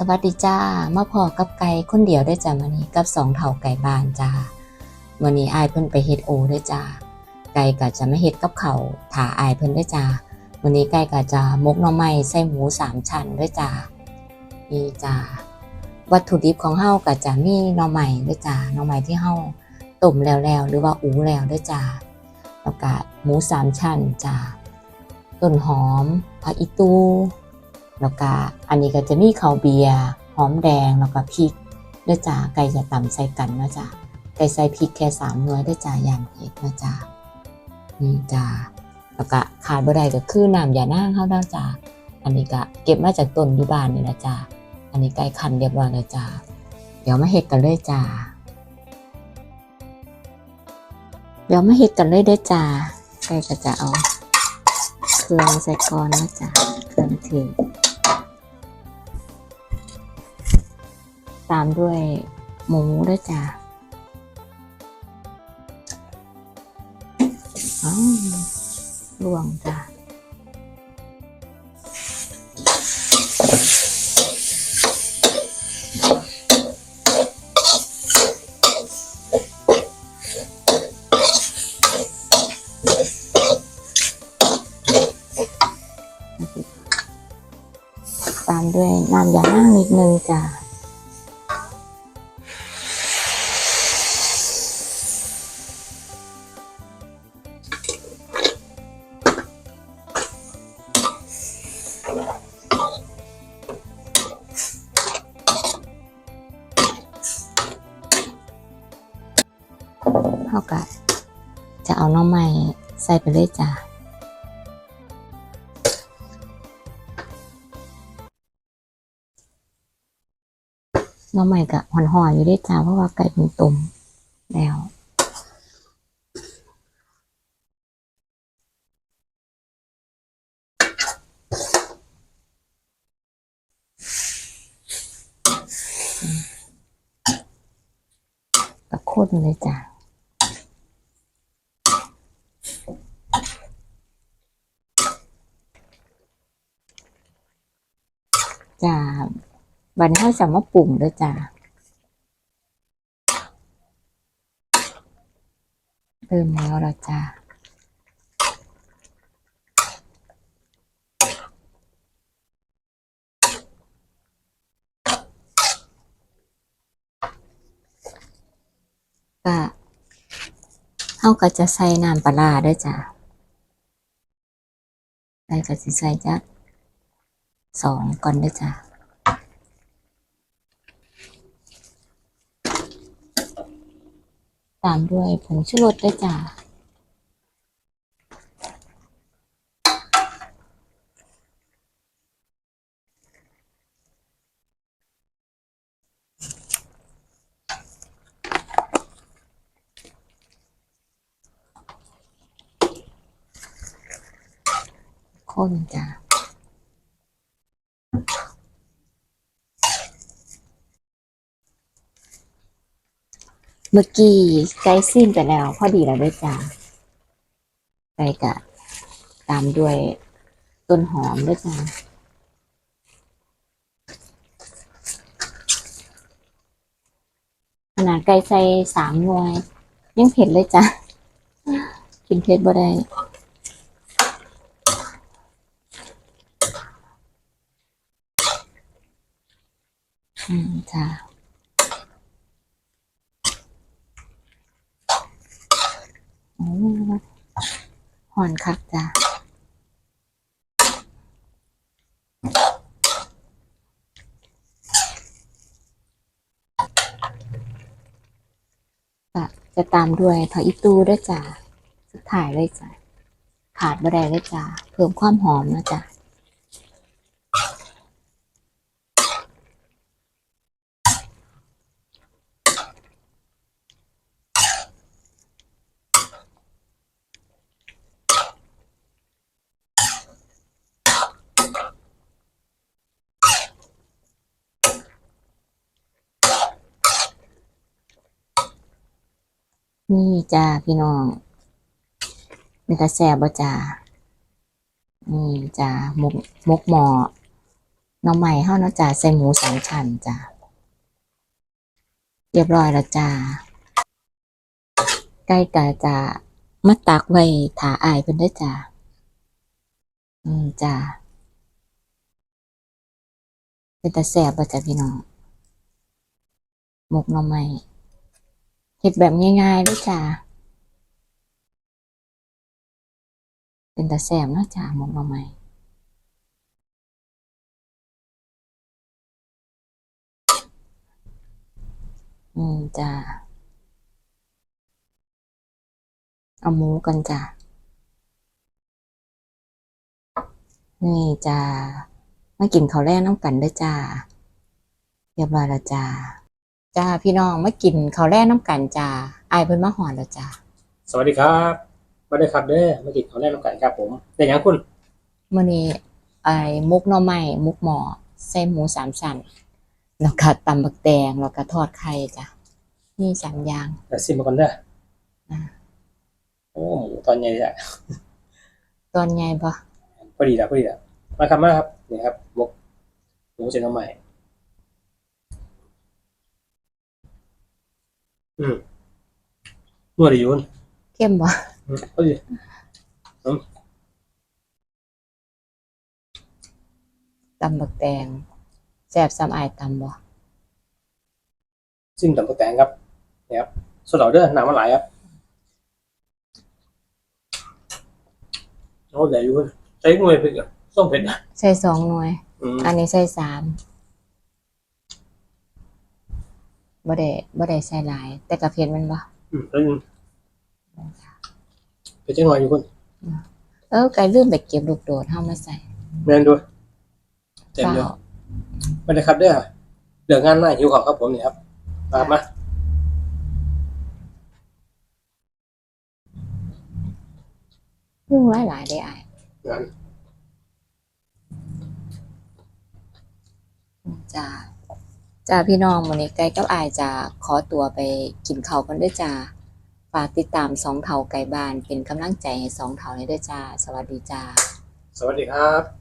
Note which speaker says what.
Speaker 1: สวัสดีจ้ามาพอกับไก่คนเดียวได้จ้ามื้อนี้กับสองเท่าไก่บานจ้ามื้อนี้อายเพิ่นไปเฮ็ดโอเด้จ้าไก่ก็จะมาเฮ็ดกับเขาถาอายเพิ่นได้จ้ามื้อนี้ไก่ก็จะมกหน่อไม้ใส่หมูสามชั้นด้อจ้านี่จ้าวัตถุดิบของเฮาก็จะมีหน่อไม้ด้อจ้าหน่อไม้ที่เฮาต้มแล้วๆหรือว่าอูแล้วด้อจ้าแล้วก็หมูสามชั้นจ้าต้นหอมผักอีตู แล้วก็อันนี้ก็จะมีข้าวเบียร์หอมแดงแล้วก็พริกด้วยจ้าไก่จะตำใส่กันนะจ้าไก่ใส่พริกแค่สามหน่วยด้วยจ้ายามเผ็ดนะจ้านี่จ้าแล้วก็ขาดบ่ได้ก็คือน้ำยานั่งเข้าด้าจ้าอันนี้ก็เก็บมาจากต้นยูบานนี่นะจ้าอันนี้ไก่คันเรียบร้อยแล้วจ้าเดี๋ยวมาเฮ็ดกันเลยจ้าเดี๋ยวมาเฮ็ดกันเลยเด้จ้าไก่ก็จะเอาเครื่องใส่ก่อนนะจ้าเครื่องเท ตามด้วยหมูด้วยจ้ะอ้าวลวงจ้ะตามด้วยน้ำยานั่งนิดนึงจ้ะ เท่ากับจะเอาน้องใหม่ใส่ไปเลยจ้ะน้องใหม่กับหอนหออยู่ด้วยจ้าเพราะว่าไก่เป็นตุ่มแล้วตะโคตรเลยจ้ะ จ้าบันเท่าจะมาปุ่มด้วยจ้าเริ่มแล้วละจ้าก็เฮาก็จะใส่น้ำปลาด้วยจ้าใส่ก็สิใส่จัก สองก่อนด้วยจ้าตามด้วยผงชูรสด้วยจ้าคนจ้า เมื่อกี้ใจสิ้นไปแล้ว พอดีแล้วด้วยจ้าไปกะตามด้วยต้นหอมด้วยจ้าขนาดไก่ใส่สามหน่วย ยังเผ็ดเลยจ้ะ กินเผ็ดบ่ได้อืมจ้า โอ้ หอนคักจ้ะจะตามด้วยผักอีตูด้วยจ้ะสุดท้ายเลยจ้ะขาดบะได้เลยจ้ะเพิ่มความหอมนะจ้ะ นี่จ้าพี่น้องเป็นตาแซ่บบ่จ้านี่จ้ามกมกหมอน้องใหม่เฮาเนาะจ้าใส่หมูสามชั้นจ้าเรียบร้อยแล้วจ้าใกล้กะจะมาตักไว้ถาอายเพิ่นได้จ้าอืมจ้าเป็นตาแซ่บบ่จ้ะพี่น้องหมกน่อไม้ เฮ็ดแบบง่ายๆเลยจ้าเป็นตาแซ่บเนาะจ้าหมกหน่อไม้อืมจ้าเอาหมูกันจ้านี่จ้ามากินข้าวแรกน้ำกันด้วยจ้าเรียบร้อยแล้วจ้า จ้าพี่น้องมากินข้าวแรกน้ำกันจ้าอายเพิ่นมาหอนแล้วจ้า
Speaker 2: สวัสดีครับมาได้ครับเด้อมากินของแรกน้ำกันครับผมเป็นยังคุณ
Speaker 1: มื้อนี้ไอ้มุกหน่อไม้มุกหมอใส่หมูสามชั้นแล้วก็ตำบักแตงแล้วก็ทอดไข่จ้ะนี่สามอย่าง
Speaker 2: เดี๋ยวซิมมาก่อนเด้ออาโอ้หมูตอนใหญ่อะ
Speaker 1: ตอนใหญ่บ่
Speaker 2: พอดีละพอดีละมาครับมาครับนี่ครับหมกหมูเส้นน้ำใหม่อืม นวดดีอยู่น
Speaker 1: เข้มบ่
Speaker 2: อืมพอดี
Speaker 1: ตำบักแตงแซ่บซ้ำอายตำบ่
Speaker 2: ซิมตำกระแตงครับนี่ครับสดเอาเด้อน้ำมันไหลายครับโอ้เดี๋ยวอยู่นใช้งวยเผ็ดอะส้มเผ็ดอะ
Speaker 1: ใส่สองหน่วย
Speaker 2: อืม
Speaker 1: อันนี้ใส่สามบ่ได้บ่ได้ใส่หลาย แต่กระเพียนมันบ่
Speaker 2: อืมแล้วยังเผ็ดจังหน่อยอยู่คุณ
Speaker 1: เออไก่ลืมไปเก็บลูกโดดเฮามาใส่
Speaker 2: แมนดูเต็ม
Speaker 1: เป
Speaker 2: เลย
Speaker 1: ล่า
Speaker 2: ไม่ได้ครับเด้อเดืองานหน้าหิวของครับผมนี่ครับมามา
Speaker 1: ยุ่งหลายๆได้อาย
Speaker 2: งาน
Speaker 1: จ้า จ้าพี่น้องวันนี้ไก่กับอายจะขอตัวไปกินข้าวกันด้วยจ้าฝากติดตามสองเถาไก่บ้านเป็นกำลังใจให้สองเถาในด้วยจ้า สวัสดีจ้า
Speaker 2: สวัสดีครับ